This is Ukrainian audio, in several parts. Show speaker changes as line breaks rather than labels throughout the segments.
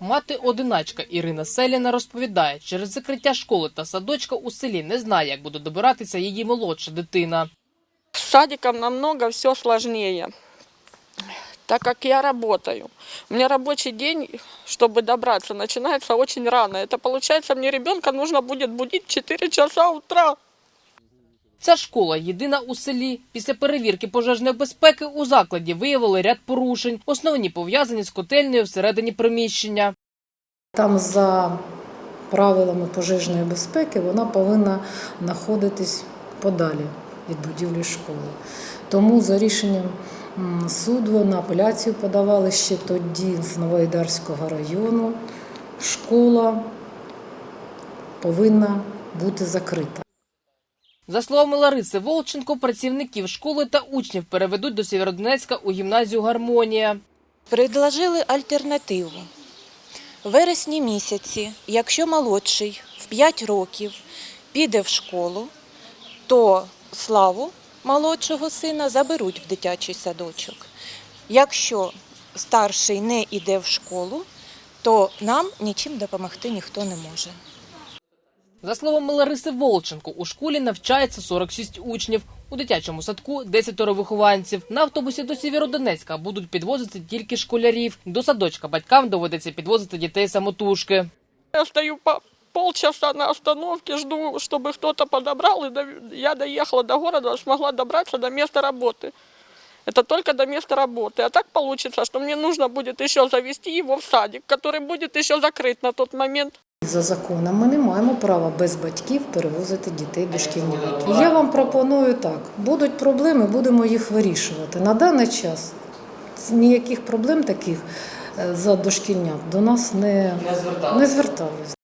Мати одиначка Ірина Селіна розповідає, через закриття школи та садочка у селі не знає, як буде добиратися її молодша дитина.
С садиком намного все сложнее, так как я работаю. У меня рабочий день, чтобы добраться, начинается очень рано. Это получается, мне ребенка нужно будет будить в 4 часа утра.
Ця школа єдина у селі. Після перевірки пожежної безпеки у закладі виявили ряд порушень, основні пов'язані з котельнею всередині приміщення.
Там за правилами пожежної безпеки вона повинна знаходитись подалі від будівлі школи. Тому за рішенням суду на апеляцію подавали ще тоді з Новоайдарського району. Школа повинна бути закрита.
За словами Лариси Волченко, працівників школи та учнів переведуть до Сєвєродонецька у гімназію Гармонія.
Предложили альтернативу. В вересні місяці, якщо молодший в 5 років піде в школу, то славу молодшого сина заберуть в дитячий садочок. Якщо старший не йде в школу, то нам нічим допомогти ніхто не може.
За словами Лариси Волченко, у школі навчається 46 учнів. У дитячому садку 10 вихованців. На автобусі до Сєвєродонецька будуть підвозити тільки школярів. До садочка батькам доведеться підвозити дітей самотужки.
Я стою по полчаса на остановке, жду, чтобы кто-то подобрал, и я доехала до города, смогла добраться до места работы. Это только до места работы. А так получится, что мне нужно будет еще завести его в садик, который будет еще закрыт на тот момент.
За законом ми не маємо права без батьків перевозити дітей дошкільнят. І я вам пропоную так: будуть проблеми, будемо їх вирішувати. На даний час ніяких проблем таких е, за дошкільнят до нас не, не звертались.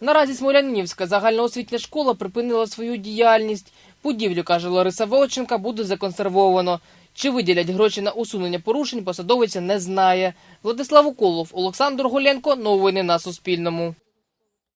Наразі Смолянинівська загальноосвітня школа припинила свою діяльність. Будівлю, каже Лариса Волченка, буде законсервовано. Чи виділять гроші на усунення порушень, посадовиця не знає. Владислав Уколов, Олександр Голенко. Новини на Суспільному.